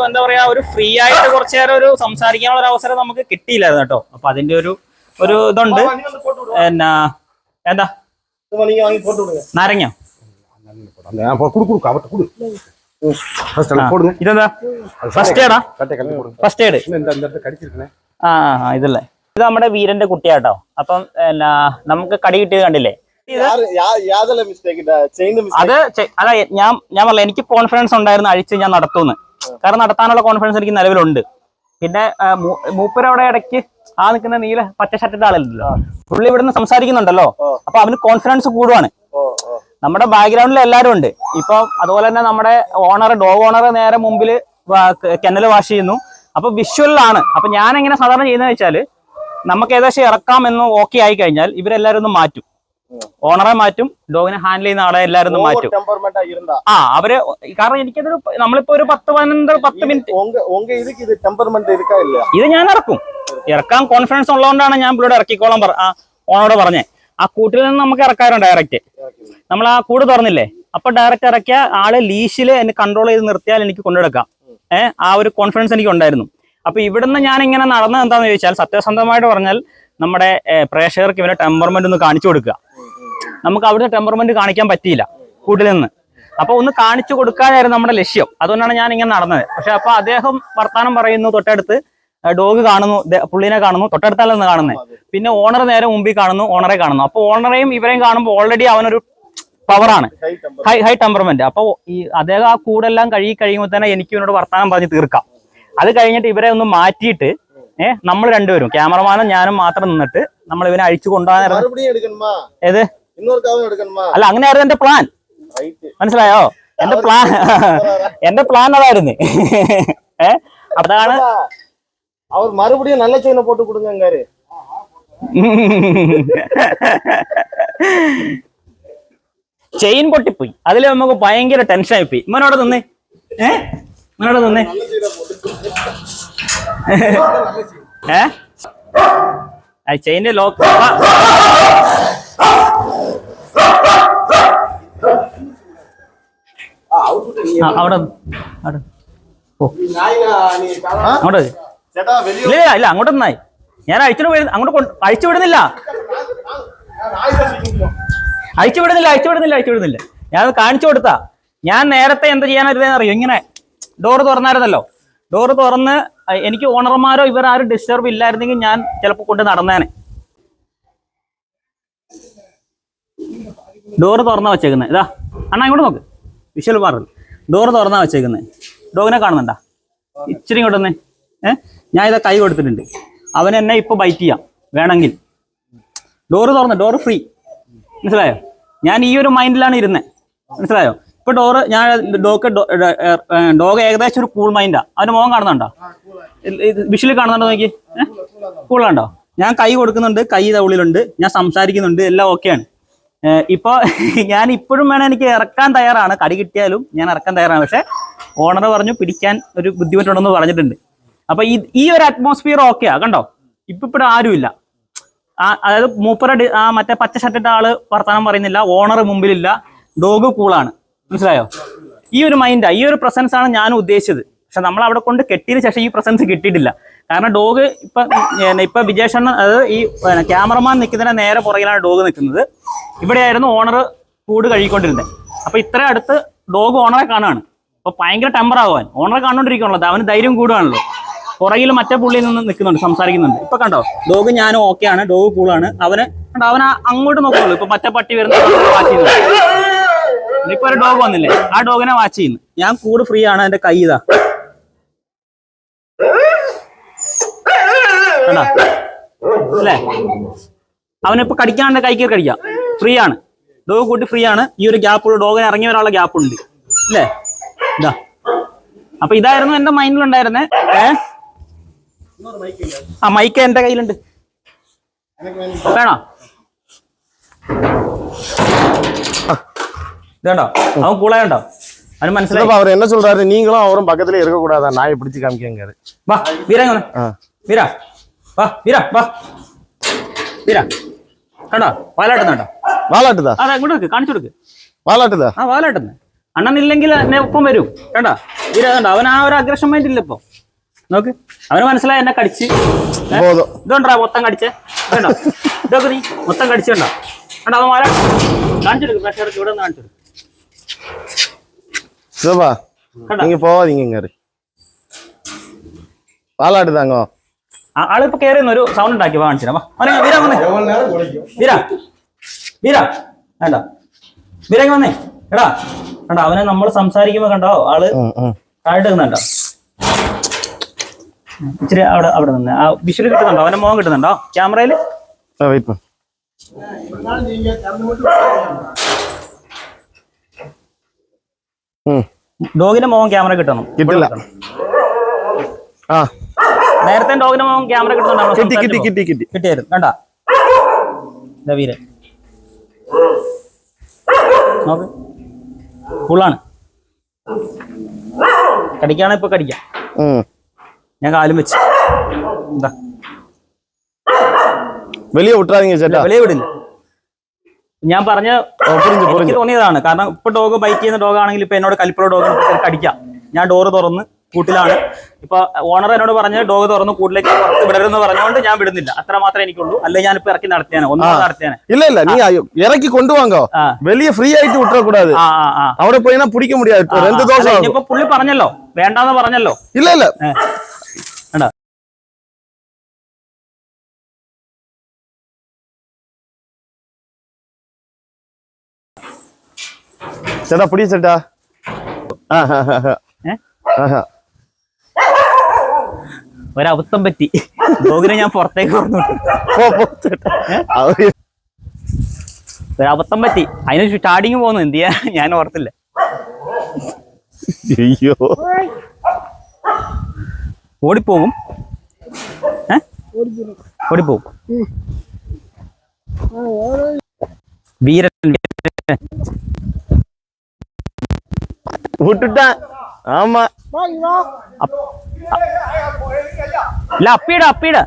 എന്താ പറയാ ഒരു ഫ്രീ ആയിട്ട് കുറച്ചു നേരം ഒരു സംസാരിക്കാനുള്ള ഒരു അവസരം നമുക്ക് കിട്ടിയില്ലായിരുന്നു കേട്ടോ. അപ്പൊ അതിന്റെ ഒരു ഒരു ഇതുണ്ട്. എന്നാ എന്താ? നാരങ്ങ ഫസ്റ്റ് ഫസ്റ്റ് ആ. ഇതല്ലേ. ഇത് നമ്മുടെ വീരന്റെ കുട്ടിയാട്ടോ. അപ്പം എന്നാ നമുക്ക് കടി കിട്ടിയത് കണ്ടില്ലേ? അത് അതെ ഞാൻ ഞാൻ പറഞ്ഞ എനിക്ക് കോൺഫിഡൻസ് ഉണ്ടായിരുന്നു അഴിച്ച് ഞാൻ നടത്തുന്നു. കാരണം നടത്താനുള്ള കോൺഫിഡൻസ് എനിക്ക് നിലവിലുണ്ട്. പിന്നെ മൂപ്പരവിടെ ഇടയ്ക്ക് ആ നിൽക്കുന്ന നീല പച്ച ഷർട്ടിന്റെ ആളല്ലോ? പുള്ളി ഇവിടുന്ന് സംസാരിക്കുന്നുണ്ടല്ലോ. അപ്പൊ അവന് കോൺഫിഡൻസ് കൂടുവാണ്. നമ്മുടെ ബാക്ക്ഗ്രൗണ്ടിൽ എല്ലാവരും ഉണ്ട്. ഇപ്പം അതുപോലെ തന്നെ നമ്മുടെ ഓണർ ഡോഗ് ഓണർ നേരെ മുമ്പിൽ കെന്നൽ വാഷ് ചെയ്യുന്നു. അപ്പൊ വിഷ്വലാണ് അപ്പൊ ഞാൻ എങ്ങനെ സാധാരണ ചെയ്യുന്നത് വെച്ചാൽ നമുക്ക് ഏകദേശം ഇറക്കാമെന്ന് ഓക്കെ ആയി കഴിഞ്ഞാൽ ഇവരെല്ലാവരും ഒന്ന് മാറ്റും. ഓണറെ മാറ്റും ഡോഗിനെ ഹാൻഡിൽ ചെയ്യുന്ന ആളെ എല്ലാവരും ഒന്ന് മാറ്റും. ആ അവർ കാരണം എനിക്കതൊരു നമ്മളിപ്പോ ഒരു പത്ത് പതിനൊന്ന് പത്ത് മിനിറ്റ് ഇത് ഞാൻ ഇറക്കും. ഇറക്കാൻ കോൺഫിഡൻസ് ഉള്ളതുകൊണ്ടാണ് ഞാൻ പുള്ളിയുടെ ഇറക്കിക്കോളാം ഓണറോട് പറഞ്ഞേ. ആ കൂട്ടിൽ നിന്ന് നമുക്ക് ഇറക്കാറുണ്ട് ഡയറക്റ്റ് നമ്മൾ ആ കൂട് തുറന്നില്ലേ? അപ്പൊ ഡയറക്റ്റ് ഇറക്കിയ ആൾ ലീഷിൽ എന്നെ കൺട്രോൾ ചെയ്ത് നിർത്തിയാൽ എനിക്ക് കൊണ്ടെടുക്കാം ഏഹ് ആ ഒരു കോൺഫിഡൻസ് എനിക്ക് ഉണ്ടായിരുന്നു. അപ്പൊ ഇവിടുന്ന് ഞാൻ ഇങ്ങനെ നടന്നത് എന്താണെന്ന് ചോദിച്ചാൽ സത്യസന്ധമായിട്ട് പറഞ്ഞാൽ നമ്മുടെ പ്രേക്ഷകർക്ക് ഇവരെ ടെമ്പർമെന്റ് ഒന്ന് കാണിച്ചു കൊടുക്കുക. നമുക്ക് അവിടുത്തെ ടെമ്പർമെന്റ് കാണിക്കാൻ പറ്റിയില്ല കൂട്ടിൽ നിന്ന്. അപ്പൊ ഒന്ന് കാണിച്ചു കൊടുക്കാനായിരുന്നു നമ്മുടെ ലക്ഷ്യം. അതുകൊണ്ടാണ് ഞാൻ ഇങ്ങനെ നടന്നത്. പക്ഷെ അപ്പൊ അദ്ദേഹം വർത്താനം പറയുന്നു തൊട്ടടുത്ത് ഡോഗ് കാണുന്നു പുള്ളിനെ കാണുന്നു തൊട്ടടുത്താലെന്ന് കാണുന്നേ. പിന്നെ ഓണർ നേരെ മുമ്പിൽ കാണുന്നു ഓണറെ കാണുന്നു. അപ്പൊ ഓണറേയും ഇവരെയും കാണുമ്പോൾ ഓൾറെഡി അവനൊരു പവറാണ് ഹൈ ഹൈ ടെമ്പർമെന്റ് അപ്പൊ ഈ അദ്ദേഹം ആ കൂടെല്ലാം കഴുകി കഴിയുമ്പോൾ തന്നെ എനിക്ക് ഇവനോട് വർത്താനം പറഞ്ഞ് തീർക്കാം. അത് കഴിഞ്ഞിട്ട് ഇവരെ ഒന്ന് മാറ്റിയിട്ട് ഏഹ് നമ്മൾ രണ്ടുപേരും ക്യാമറമാനും ഞാനും മാത്രം നിന്നിട്ട് നമ്മൾ ഇവനെ അഴിച്ചു കൊണ്ടുപോകാൻ ഏത്? അല്ല അങ്ങനെയായിരുന്നു എന്റെ പ്ലാൻ മനസ്സിലായോ? എന്റെ പ്ലാൻ എന്റെ പ്ലാൻ അതായിരുന്നു. ഏഹ് അതാണ് அவர் மறுபடியும் நல்ல செயினை போட்டு கொடுங்கங்காரு ചെയിൻ പൊട്ടിപ്പോയി അതിൽ നമുക്ക് ഭയങ്കര ടെൻഷൻ ആയിപ്പോയി ഇമ്മനോട് നിന്നേ ഏ ഇമ്മനോട് നിന്നേ ഏ ആ ചെയിന്റെ ലോക്ക് അവിടെ നിന്ന്. അവിടെ ഓ അങ്ങോട്ട് വരൂ. ചേട്ടാ വലിയ ഇല്ല ഇല്ല, അങ്ങോട്ടൊന്നായി ഞാൻ അഴിച്ചിട്ട് പോയി അങ്ങോട്ട് അഴിച്ചു വിടുന്നില്ല. അഴിച്ചു വിടുന്നില്ല അഴിച്ചു വിടുന്നില്ല അഴിച്ചു വിടുന്നില്ല. ഞാൻ കാണിച്ചു കൊടുത്താ. ഞാൻ നേരത്തെ എന്താ ചെയ്യാനായിരുന്നെന്ന് അറിയോ ഇങ്ങനെ ഡോറ് തുറന്നായിരുന്നല്ലോ. ഡോറ് തുറന്ന് എനിക്ക് ഓണർമാരോ ഇവർ ആരും ഡിസ്റ്റർബ് ഇല്ലായിരുന്നെങ്കിൽ ഞാൻ ചിലപ്പോൾ കൊണ്ട് നടന്നേനെ. ഡോറ് തുറന്നാ വെച്ചേക്കുന്നത് ഇതാ അണ്ണാ ഇങ്ങോട്ട് നോക്ക്. വിഷ്വൽ പറഞ്ഞു ഡോറ് തുറന്നാ വെച്ചേക്കുന്നത് ഡോഗിനെ കാണുന്നുണ്ടാ? ഇച്ചിരി ഇങ്ങോട്ടൊന്നേ ഏഹ് ഞാൻ ഇതാ കൈ കൊടുത്തിട്ടുണ്ട്. അവൻ എന്നെ ഇപ്പൊ ബൈറ്റ് ചെയ്യാം. വേണമെങ്കിൽ. ഡോറ് തുറന്ന് ഡോറ് ഫ്രീ മനസ്സിലായോ? ഞാൻ ഈ ഒരു മൈൻഡിലാണ് ഇരുന്നത് മനസ്സിലായോ? ഇപ്പൊ ഡോറ് ഞാൻ ഡോക്ക് ഡോഗ് ഏകദേശം ഒരു കൂൾ മൈൻഡാ അവന്റെ മോൻ കാണുന്നുണ്ടോ? വിഷ്വലി കാണുന്നുണ്ടോ നോക്കി? കൂളാണ്ടോ ഞാൻ കൈ കൊടുക്കുന്നുണ്ട് കൈ ഇതാ ഉള്ളിലുണ്ട്. ഞാൻ സംസാരിക്കുന്നുണ്ട് എല്ലാം ഓക്കെയാണ് ഇപ്പൊ ഞാൻ ഇപ്പോഴും വേണം എനിക്ക് ഇറക്കാൻ തയ്യാറാണ്. കടി കിട്ടിയാലും ഞാൻ ഇറക്കാൻ തയ്യാറാണ്. പക്ഷെ ഓണർ പറഞ്ഞു പിടിക്കാൻ ഒരു ബുദ്ധിമുട്ടുണ്ടെന്ന് പറഞ്ഞിട്ടുണ്ട്. അപ്പൊ ഈ ഈ ഒരു അറ്റ്മോസ്ഫിയർ ഓക്കെയാ കണ്ടോ? ഇപ്പൊ ഇവിടെ ആരുമില്ല. അതായത് മൂപ്പര ആ മറ്റേ പച്ച ഷർട്ടിട്ട ആൾ വർത്തമാനം പറയുന്നില്ല ഓണർ മുമ്പിലില്ല ഡോഗ് കൂളാണ് മനസ്സിലായോ? ഈ ഒരു മൈൻഡാ ഈ ഒരു പ്രസൻസ് ആണ് ഞാൻ ഉദ്ദേശിച്ചത്. പക്ഷെ നമ്മൾ അവിടെ കൊണ്ട് കെട്ടിയതിന് ശേഷം ഈ പ്രസൻസ് കിട്ടിയിട്ടില്ല. കാരണം ഡോഗ് ഇപ്പൊ ഇപ്പൊ വിജേഷണ്ണ അതായത് ഈ ക്യാമറമാൻ നിൽക്കുന്നതിന് നേരെ പുറകിലാണ് ഡോഗ് നിൽക്കുന്നത് ഇവിടെയായിരുന്നു ഓണർ കൂട് കഴുകിക്കൊണ്ടിരുന്നത്. അപ്പൊ ഇത്ര അടുത്ത് ഡോഗ് ഓണറെ കാണുകയാണ്. അപ്പൊ ഭയങ്കര ടെമ്പർ ആവാൻ ഓണറെ കണ്ടോണ്ടിരിക്കണല്ലോ അവന് ധൈര്യം കൂടുകയാണല്ലോ. പുറകിൽ മറ്റേ പുള്ളിയിൽ നിന്ന് നിൽക്കുന്നുണ്ട് സംസാരിക്കുന്നുണ്ട്. ഇപ്പൊ കണ്ടോ? ഡോഗ് ഞാനും ഓക്കെ ആണ് ഡോഗ് കൂളാണ് അവന് കണ്ടോ അവൻ അങ്ങോട്ട് നോക്കുള്ളൂ ഇപ്പൊ മറ്റേ പട്ടി വരുന്ന ഇപ്പൊ ഒരു ഡോഗ് വന്നില്ലേ? ആ ഡോഗിനെ വാച്ച് ചെയ്യുന്നു. ഞാൻ കൂട് ഫ്രീ ആണ് എന്റെ കൈ ഇതാ. അല്ലേ? അവനിപ്പോ കടിക്കാണ്ട് കൈക്ക് കടിക്കാം. ഫ്രീ ആണ്. ഡോഗ് കൂട്ടി ഫ്രീ ആണ്. ഈ ഒരു ഗ്യാപ്പ് ഡോഗിന് ഇറങ്ങി വരാനുള്ള ഗ്യാപ്പ് ഉണ്ട്. അല്ലേ? ഇതാ. അപ്പൊ ഇതായിരുന്നു എന്റെ മൈൻഡിലുണ്ടായിരുന്നേ ഏ? ആ മൈക്ക് എന്റെ കയ്യിലുണ്ട് വേണോ ഇതുണ്ടോ അവൻ കൂളായുണ്ടോ അവന് മനസ്സിലായി இல்லப்பா அவர் என்ன சொல்றாரு நீங்களும் அவரும் பக்கத்துல இருக்க கூடாதா நாயை பிடிச்சு காமிக்கங்காரு വാ വീര ഇങ്ങ് വന്നേ. ആ. വീര വാ വീര വാ വീര കണ്ടോ വാലാട്ടുന്നുണ്ടോ வாலாட்டுதா അതെ ഇങ്ങോട്ട് വെക്ക് കാണിച്ചു കൊടുക്ക് வாலாட்டுதா ആ വാലാട്ടുന്നു അണ്ണൻ ഇല്ലെങ്കിൽ എന്നെ ഒപ്പം വരും കണ്ടോ വീര കണ്ടോ അവൻ ആ ഒരു അഗ്രഷൻ മൈൻഡ് ഇല്ല ഇപ്പൊ നോക്ക്. അവന് മനസ്സിലായി എന്നെ കടിച്ച്. ഇതുണ്ടോ മൊത്തം കടിച്ചേ? വേണ്ടോ ഇതൊക്കെ നീ മൊത്തം കടിച്ചുണ്ടോ കണ്ടോ അത് മാറാ കാണിച്ചെടുക്കും പ്രഷർക്ക് ഇവിടെ നിന്ന് കാണിച്ചെടുക്കും. പോവാതിങ്ങ കയറി ആളാട് താങ്ങോ ആളിപ്പോ കയറിയെന്ന് ഒരു സൗണ്ട് ഉണ്ടാക്കി കാണിച്ചിരാ വീരാ വന്നേ. വീരാ. വീര. വേണ്ട. വീരാ വന്നേ. എടാ. കണ്ടോ അവനെ നമ്മൾ സംസാരിക്കുമ്പോ കണ്ടോ ആൾ താഴെ നിന്നണ്ടോ ഇച്ചിരി അവിടെ അവിടെ നിന്ന്. ആ വിഷ്വൽ കിട്ടുന്നുണ്ടോ? അവന്റെ മോൻ കിട്ടുന്നുണ്ടോ? ക്യാമറയിൽ? ഡോഗിന്റെ മോൻ ക്യാമറ കിട്ടണം. കിട്ടില്ല. ആ. നേരത്തെ ഡോഗിന്റെ മോൻ ക്യാമറ കിട്ടുന്നുണ്ടോ കിട്ടി കിട്ടി കിട്ടി കിട്ടി. കിട്ടിയായിരുന്നു. കണ്ടാ? വീരൻ നോക്ക്. ഫുള്ളാണ് കടിക്കാണെ ഇപ്പൊ കടിക്കാം. ഞാൻ കാലും വെച്ച്. എന്താ വലിയ ചേട്ടാ. വലിയ വിടില്ല ഞാൻ പറഞ്ഞ തോന്നിയതാണ്. കാരണം ഇപ്പൊ ഡോഗ് ബൈക്ക് ചെയ്യുന്ന ഡോഗ് ആണെങ്കിൽ ഇപ്പൊ എന്നോട് കലിപ്പുള്ള ഡോഗ് കടിക്കാം. ഞാൻ ഡോറ് തുറന്ന് കൂട്ടിലാണ്. ഇപ്പൊ ഓണർ എന്നോട് പറഞ്ഞ് ഡോഗ് തുറന്ന് കൂട്ടിലേക്ക് പുറത്ത് വിടരുന്ന് പറഞ്ഞുകൊണ്ട് ഞാൻ വിടുന്നില്ല. അത്ര മാത്രമേ എനിക്കുള്ളൂ. അല്ലെ ഞാൻ ഇപ്പൊ ഇറക്കി നടത്തിയാണ് ഒന്നാമത് നടത്തിയാണ് ഇല്ല ഇല്ല നീ ഇറക്കി കൊണ്ടുവാങ്ങോ? വലിയ ഫ്രീ ആയിട്ട് വിട്ടൂടാതെ അവിടെ പോയി പിടിക്കാൻ മുടിയാ? പുള്ളി പറഞ്ഞല്ലോ. വേണ്ടാന്ന് പറഞ്ഞല്ലോ. ഇല്ല ഇല്ല. ചേട്ടാ പിടി ചേട്ടാ. ഒരബദ്ധം പറ്റി. ഡോഗിനെ ഞാൻ പുറത്തേക്ക് പറഞ്ഞു ഒരബദ്ധം പറ്റി. അതിന് സ്റ്റാർട്ടിങ് പോകുന്നു. എന്ത് ചെയ്യാ? ഞാൻ ഓർത്തില്ല. അയ്യോ. ഓടിപ്പോകും ഓടിപ്പോകും വീരൻ വീരൻ. വിട്ടിട്ടാ. ആമാ. ഇല്ല അപ്പീട അപ്പീട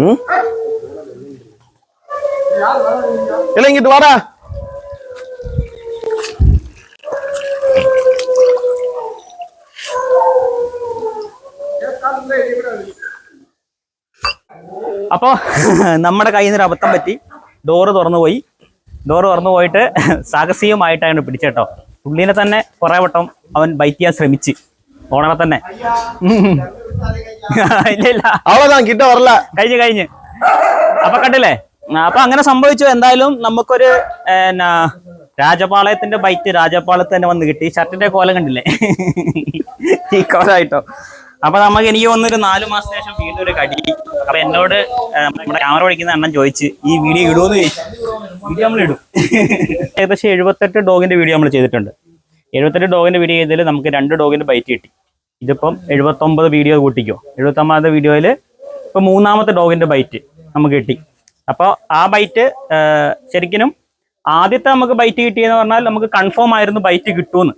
ഉം? ഇല്ല ഇങ്ങിട്ട് വാടാ അപ്പോ നമ്മുടെ കയ്യിൽ നിന്നൊരു അബദ്ധം പറ്റി. ഡോറ് തുറന്നു പോയി. ഡോറ് തുറന്നു പോയിട്ട് സാഹസികമായിട്ടാണ് പിടിച്ചേട്ടോ. പുള്ളീനെ തന്നെ കുറെ വട്ടം അവൻ ബൈറ്റ് ചെയ്യാൻ ശ്രമിച്ച്. ഓണറെ തന്നെ. ഇല്ല ഇല്ല. വരല. കഴിഞ്ഞ് കഴിഞ്ഞ്. അപ്പൊ കണ്ടില്ലേ? അപ്പൊ അങ്ങനെ സംഭവിച്ചു. എന്തായാലും നമുക്കൊരു എന്നാ രാജപാളയത്തിന്റെ ബൈറ്റ് രാജപാളയത്ത് തന്നെ വന്ന് കിട്ടി. ഷർട്ടിന്റെ കോലം കണ്ടില്ലേ? ഈ കോലായിട്ടോ? അപ്പൊ നമുക്ക് എനിക്ക് വന്നൊരു നാലു മാസത്തിന് ശേഷം വീണ്ടും ഒരു കടി. അപ്പൊ എന്നോട് നമ്മുടെ ക്യാമറ പഠിക്കുന്ന അണ്ണൻ ചോദിച്ച് ഈ വീഡിയോ ഇടുമെന്ന് ചോദിച്ചു. വീഡിയോ നമ്മൾ ഇടും. ഏകദേശം എഴുപത്തെട്ട് ഡോഗിന്റെ വീഡിയോ നമ്മൾ ചെയ്തിട്ടുണ്ട്. എഴുപത്തെട്ട് ഡോഗിന്റെ വീഡിയോ ചെയ്തതിൽ നമുക്ക് രണ്ട് ഡോഗിന്റെ ബൈറ്റ് കിട്ടി. ഇതിപ്പം എഴുപത്തൊമ്പത് വീഡിയോ കൂട്ടിക്കോ. എഴുപത്തൊമ്പത് വീഡിയോയിൽ ഇപ്പൊ മൂന്നാമത്തെ ഡോഗിന്റെ ബൈറ്റ് നമുക്ക് കിട്ടി. അപ്പോൾ ആ ബൈറ്റ് ശരിക്കും ആദ്യത്തെ നമുക്ക് ബൈറ്റ് കിട്ടിയെന്ന് പറഞ്ഞാൽ നമുക്ക് കൺഫേം ആയിരുന്നു ബൈറ്റ് കിട്ടുമെന്ന്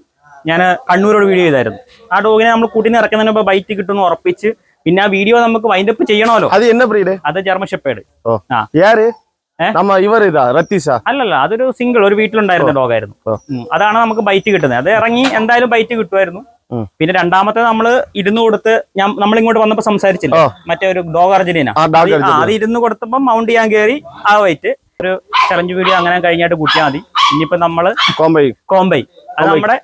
ഞാൻ കണ്ണൂരോട് വീഡിയോ ചെയ്തായിരുന്നു. ആ ഡോഗിനെ നമ്മൾ കൂട്ടിന് ഇറക്കുന്നതിന് മുമ്പ് ബൈറ്റ് കിട്ടുമെന്ന് ഉറപ്പിച്ച് പിന്നെ ആ വീഡിയോ നമുക്ക് വൈൻഡപ്പ് ചെയ്യണമല്ലോ. അത് എന്നെ ബ്രീഡ് അത് ജർമ്മൻ ഷെപ്പേഡ് ഇവർ ഇതാ അല്ലല്ല അതൊരു സിംഗിൾ ഒരു വീട്ടിലുണ്ടായിരുന്ന ഡോഗായിരുന്നു അതാണ് നമുക്ക് ബൈറ്റ് കിട്ടുന്നത്. അത് ഇറങ്ങി എന്തായാലും ബൈറ്റ് കിട്ടുമായിരുന്നു. പിന്നെ രണ്ടാമത്തെ നമ്മൾ ഇരുന്ന് കൊടുത്ത് ഞാൻ നമ്മൾ ഇങ്ങോട്ട് വന്നപ്പോ സംസാരിച്ചില്ല? മറ്റേ ഒരു ഡോഗ് അർജന്റീന അത് ഇരുന്ന് കൊടുത്തപ്പോ മൗണ്ട് ചെയ്യാൻ കയറി ആ വൈറ്റ് ഒരു ചലഞ്ച് വീഡിയോ അങ്ങനെ കഴിഞ്ഞായിട്ട് കൂട്ടിയാൽ മതി. ഇനിയിപ്പോ നമ്മൾ കോമ്പൈ കോമ്പൈ അത് നമ്മുടെ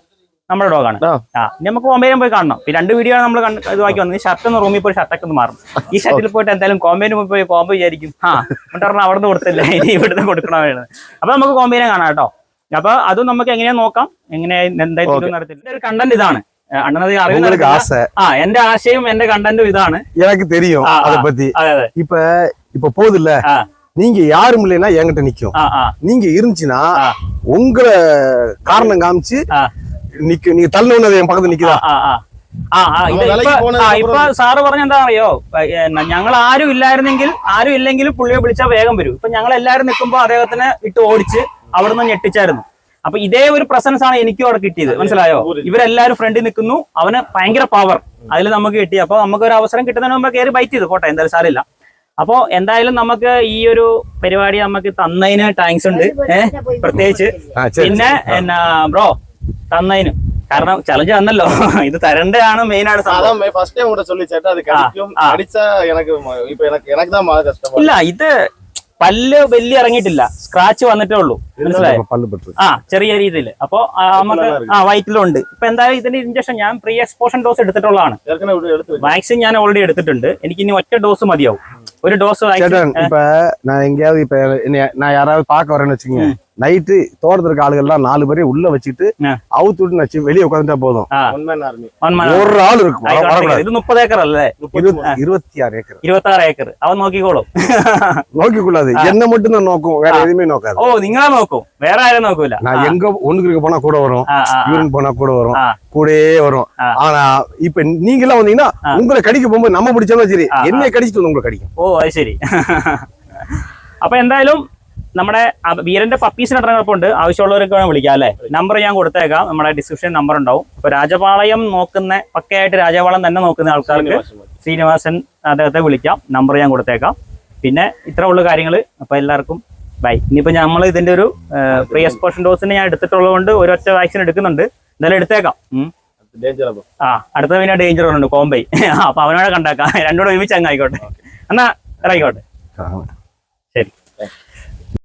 നമ്മുടെ ഡോഗാണ് ആ. ആ ഇനി നമുക്ക് കോമ്പേനും പോയി കാണണം ഈ രണ്ട് വീഡിയോ നമ്മൾ ഇതുവാക്കി വന്നത് ഷർട്ട് ഒന്ന് റൂമിൽ പോയി ഷർട്ടൊക്കെ ഒന്ന് മാറും ഈ ഷർട്ടിൽ പോയിട്ട് എന്തായാലും കോമ്പേന് പോയി കോമ്പോ വിചാരിക്കും ആ എന്നിട്ട് പറഞ്ഞാൽ അവിടെ നിന്ന് കൊടുത്തില്ല ഇനി ഇവിടുന്ന് കൊടുക്കണമായിരുന്നു അപ്പൊ നമുക്ക് കോമ്പേനെ കാണാം കേട്ടോ അപ്പൊ അതും നമുക്ക് എങ്ങനെയാ നോക്കാം എങ്ങനെ എന്തായാലും നടത്തില്ല ഒരു കണ്ടന്റ് ഇതാണ് അണ്ണനത് അറിയുന്ന உங்களுக்கு കാര്യത്തില്ല. ஆசை ആ എന്റെ ആശയം എന്റെ കണ്ടന്റും ഇതാണ് எனக்கு தெரியும் ஆ, அத ஆ. பத்தி അതെ അതെ இப்ப இப்ப போகுதுல்ல ஆ. நீங்க யாரும் இல்லைன்னா என்கிட்ட நிக்கும் ആ ആ நீங்க இருந்துச்சுன்னா ஆ. உங்களை காரணம் காமிச்சு ആ நிக்க நீங்க தள்ளுனது என் பக்கத்துல ആ நிக்குதா ആ ആ ആ ആ ഇത് നമ്മൾ ഇപ്പൊ വിലയ്ക്ക് പോണതിന് ആ ഇപ്പൊ സാറ് പറഞ്ഞ എന്താ അറിയോ ഞങ്ങൾ ആരും ഇല്ലായിരുന്നെങ്കിൽ ആരും ഇല്ലെങ്കിലും പുള്ളിയെ വിളിച്ചാൽ വേഗം വരും ഇപ്പൊ ഞങ്ങൾ എല്ലാവരും നിൽക്കുമ്പോൾ അദ്ദേഹത്തിനെ ഇട്ട് ഓടിച്ച് അവിടുന്ന് ഞെട്ടിച്ചായിരുന്നു അപ്പൊ ഇതേ ഒരു പ്രസൻസ് ആണ് എനിക്കും അവിടെ കിട്ടിയത് മനസ്സിലായോ ഇവരെല്ലാരും ഫ്രണ്ടിൽ നിൽക്കുന്നു അവന് ഭയങ്കര പവർ അതിൽ നമുക്ക് കിട്ടി അപ്പൊ നമുക്ക് ഒരു അവസരം കിട്ടുന്നതിന് മുമ്പ് കയറി ബൈറ്റ് ചെയ്തു പോട്ടെ എന്തായാലും സാറില്ല അപ്പോ എന്തായാലും നമുക്ക് ഈ ഒരു പരിപാടി നമുക്ക് തന്നതിന് താങ്ക്സ് ഉണ്ട് ഏഹ് പ്രത്യേകിച്ച് ஆ, சரி പിന്നെ എന്നാ ബ്രോ തന്നതിന് കാരണം ചലഞ്ച് തന്നല്ലോ ഇത് തരണ്ടാണ് മെയിൻ ആണ് സംഭവം அதான் ஃபர்ஸ்ட் டைம் கூட சொல்லி சேட்டா அது கடிக்கும் ஆ. அடிச்சா எனக்கு ம- இப்ப எனக்கு எனக்கு தான் மன கஷ்டமா ഇല്ല ഇത് പല്ല് വലിയ ഇറങ്ങിയിട്ടില്ല സ്ക്രാച്ച് വന്നിട്ടേ ഉള്ളൂ മനസ്സിലായോ பல்லு பட்டு ആ ചെറിയ രീതിയിൽ അപ്പൊ ആ, നമുക്ക് വയറ്റിലെല്ലാം ആ വയറ്റിലുണ്ട് ഇപ്പൊ എന്തായാലും ഇതിന്റെ ഇഞ്ചക്ഷൻ ഞാൻ പ്രീ എക്സ്പോഷൻ ഡോസ് എടുത്തിട്ടുള്ളതാണ് ஏற்கனவே இப்படி எடுத்து வச்சு വാക്സിൻ ഞാൻ ഓൾറെഡി എടുത്തിട്ടുണ്ട് എനിക്ക് ഇനി ഒറ്റ ഡോസ് മതിയാവും ഒരു ഡോസ് சேட்டன் இப்ப நான் எங்கேயாவது இப்ப என்னைய- நான் யாராவது பார்க்க வரேன்னு வச்சுக்கோங்க நைட்டு தோட்டத்துல இருக்க ஆளுகள்லாம் நாலு பேரையும் உள்ள வச்சுட்டு ஆ. அவுத்து விட்டு நச்சு வெளியே உட்காந்துட்டா போதும் ആ ஒன்மேன் ஆர்மி one ஒரு ஆள் இருக்கும் வர- ആയിക്കോട്ടെ. வரக்கூடாது ഇത് മുപ്പത് ഏക്കർ അല്ലേ இருபத்தி இருபத்தி ஆறு ஏக்கர் ഇരുപത്തി ആറ് ഏക്കർ അവൻ നോക്കിക്കോളും நோக்கி கூடாது என்ன மட்டும் தான் நோக்கும் வேற எதுவுமே நோக்காது ഓ നിങ്ങളെ നോക്കും വേറെ ആരും നോക്കൂല நான் எங்க ஒண்ணுக்கு இருக்க போனா கூட வரும் ആ ആ யூரின் போனா கூட வரும் ஆ. கூடயே வரும் ஆ. ஆனா இப்ப நீங்க எல்லாம் வந்தீங்கன்னா ஆ. உங்களை கடிக்க போகும்போது நம்ம பிடிச்சாலும் சரி ஆ, என்னைய கடிச்சிட்டு வந்து உங்களை கடிக்கும் ഓ അത് ശരി അപ്പൊ എന്തായാലും നമ്മുടെ വീരന്റെ പപ്പീസിന് എത്ര ഉണ്ട് ആവശ്യമുള്ളവർക്ക് വേണം വിളിക്കാം അല്ലേ? നമ്പർ ഞാൻ കൊടുത്തേക്കാം. നമ്മുടെ ഡിസ്ക്രിപ്ഷൻ നമ്പർ ഉണ്ടാവും. അപ്പൊ രാജപാളയം നോക്കുന്ന പക്കയായിട്ട് രാജപാളം തന്നെ നോക്കുന്ന ആൾക്കാർക്ക് ശ്രീനിവാസൻ. അദ്ദേഹത്തെ വിളിക്കാം. നമ്പർ ഞാൻ കൊടുത്തേക്കാം. പിന്നെ ഇത്ര ഉള്ള കാര്യങ്ങൾ. അപ്പോൾ എല്ലാവർക്കും ബൈ ഇനിയിപ്പോ നമ്മൾ ഇതിന്റെ ഒരു പ്രീ എക്സ്പോഷൻ ഡോസിന് ഞാൻ എടുത്തിട്ടുള്ളതുകൊണ്ട് ഒരൊറ്റ വാക്സിൻ എടുക്കുന്നുണ്ട്. എന്തായാലും എടുത്തേക്കാം. ആ അടുത്ത പിന്നെ ഡേഞ്ചർ ഉണ്ട് കോമ്പൈ അപ്പൊ അവനോടെ കണ്ടാക്കാം. രണ്ടോടെ ഒരുമിച്ച് അങ്ങ് ആയിക്കോട്ടെ. എന്നാ ഇറങ്ങിക്കോട്ടെ.